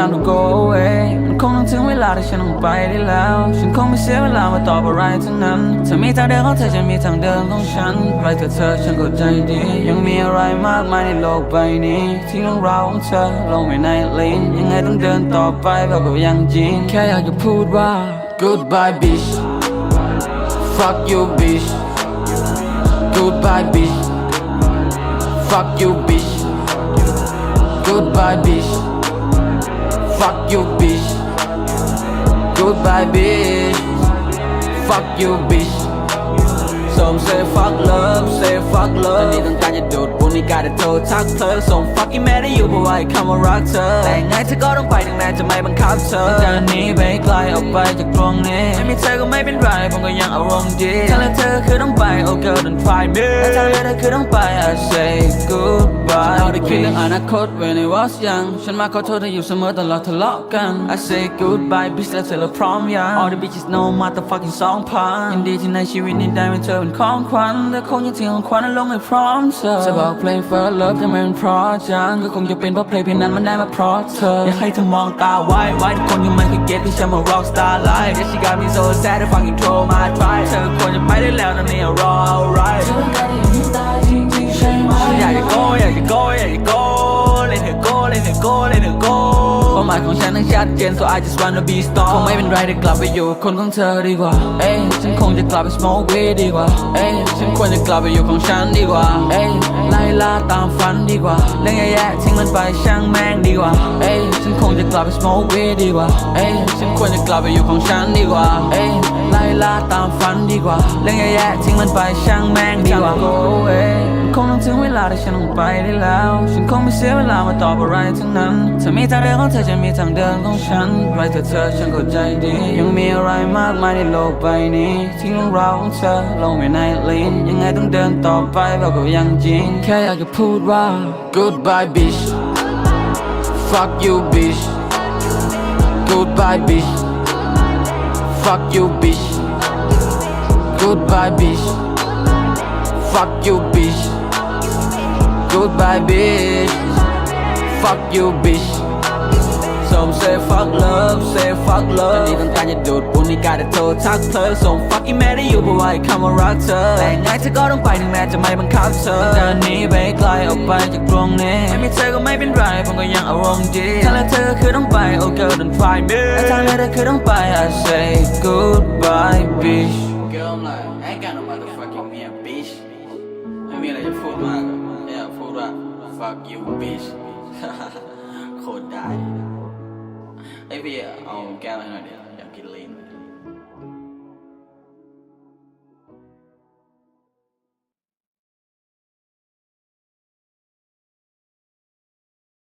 time to go away มันคงต้องถึงเวลาที่ฉันต้องไปได้แล้ว ฉันคงไม่เสียเวลามาตอบอะไรทั้งนั้นเธอมีทางเดินของเธอฉันมีทางเดินของฉันไปเถอะเธอฉันเข้าใจดี ยังมีอะไรมากมายในโลกใบนี้ ที่เรื่องราวของเธอลงไว้ในลิ้นยังไงต้องเดินต่อไปแบบกับยังจริง แค่อยากจะพูดว่า goodbye bitch fuck you bitch goodbye bitch fuck you bitch goodbye bitch fuck you bitch. Goodbye bitch. Fuck you bitch ส่ง say fuck love say fuck love ตอนนี้ต้องการจะดูดบุญนี่การจะโทรทักเธอส่ง fucking แม่ได้อยู่เพราะว่าไอ้คำว่ารักเธอ แต่ยังไงเธอก็ต้องไปถึงแม้จะไม่บังคับเธอจะหนีไปไกลออกไปจากตรงนี้ ไม่มีเธอก็ไม่เป็นไรผมก็ยังอารมณ์ดีถ้าเลือกเธอคือต้องไป oh girl don't try me และถ้าเลือกเธอคือต้องไป I say goodbye เอาได้คิดเรื่องอนาคต when I was young ฉันมาขอโทษเธออยู่เสมอตลอดทะเลาะกัน I say goodbye bitch แล้วเธอเราพร้อมยัง all the bitches know motherfucking สองพันยินดีที่ในชีวิตนี้ได้เป็นเธอเป็นของขวัญแต่คงยังทิ้งของขวัญนั้นลงไม่พร้อมเธอจะบอกเพลง for love จะไม่เป็นเพราะจังก็คงจะเป็นเพราะเพลงเพียงนั้นมันได้มาเพราะเธออยากให้เธอมองตาไว้ไว้ทุกคนยังไม่เคยเก็ตที่ฉันมา rock star life Yeah she got me so sad ได้ฟัง intro my drive เธอควรจะไปได้แล้วตอนนี้ I'm raw alright ฉันอยากจะ go อยากจะ go อยากจะ go let her go let her go let her go เป้าหมายของฉันนั้นชัดเจน so I just wanna be star คงไม่เป็นไรได้กลับไปอยู่คนของเธอดีกว่า เอ้ยฉันคงจะกลับไป smoke weed ดีกว่า เอ้ยฉันควรจะกลับไปอยู่ของฉันดีกว่า เอ้ยไล่ล่าตามฝันดีกว่า เรื่องแย่ๆทิ้งมันไปช่างแม่งดีกว่า เอ้ยฉันคงจะกลับไป smoke weed ดีกว่า เอ้ยฉันควรจะกลับไปอยู่ของฉันดีกว่า เอ้ยไล่ล่าตามฝันดีกว่า เรื่องแย่ๆทิ้งมันไปช่างแม่งดีกว่า go away วลาที่ฉันต้องไปได้แล้ว ฉันคงไม่เสียเวลามาตอบอะไรทั้งนั้นเธอมีทางเดินของเธอฉันมีทางเดินของฉันไปเถอะเธอฉันเข้าใจดี ยังมีอะไรมากมายในโลกใบนี้ที่เรื่องราวของเธอลงไว้ในลิ้นยังไงต้องเดินต่อไปแบบกับยังจริง แค่อยากจะพูดว่า goodbye bitch fuck you bitch goodbye bitch fuck you bitch goodbye bitch fuck you bitch goodbye bitch fuck you bitch ส่ง say fuck love say fuck love ตอนนี้ต้องการจะดูดบุญนี่การจะโทรทักเธอส่ง fucking แม่ได้อยู่เพราะว่าไอ้คำว่ารักเธอแต่ยังไงเธอก็ต้องไปถึงแม้จะไม่บังคับเธอจะหนีไปไกลออกไปจากตรงนี้ไม่มีเธอก็ไม่เป็นไรผมก็ยังอารมณ์ดีถ้าเลือกเธอคือต้องไป oh girl don't try me และถ้าเลือกเธอคือต้องไป I say goodbye bitch girl I'm like I ain't got no motherfucking me a bitch ไม่มีอะไรจะพูดมาก fuck you bitch โคตรได้ไอ้พี่เอาแก้วให้หน่อยเดียว